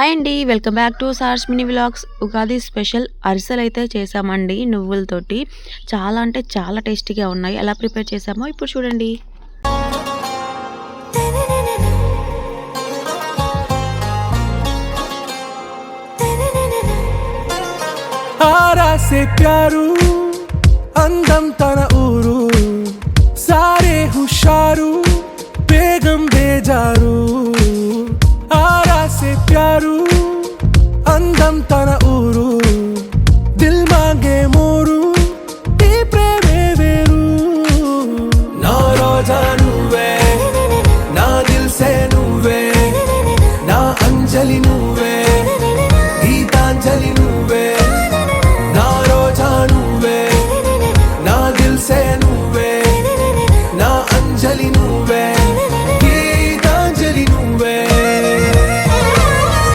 Hi అండి welcome back to sirs mini vlogs. Ugadi special అరిసెలు అయితే చేసామండి నువ్వులతోటి. చాలా అంటే చాలా టేస్టీగా ఉన్నాయి. ఎలా ప్రిపేర్ చేసామో ఇప్పుడు చూడండి. ప్యారు అందం తన ఊరు సారే హుషారు బేగం బేజారు. అందం తన ఊరు దిల్ మాగే మూరు ఈ ప్రేమే వేరు. నా రోజా నువ్వే నా దిల్ సే నువ్వే నా అంజలి నువ్వే గీతాంజలి నువ్వే. నా రోజా నువ్వే నా దిల్ సే నువ్వే నా అంజలి నువ్వే.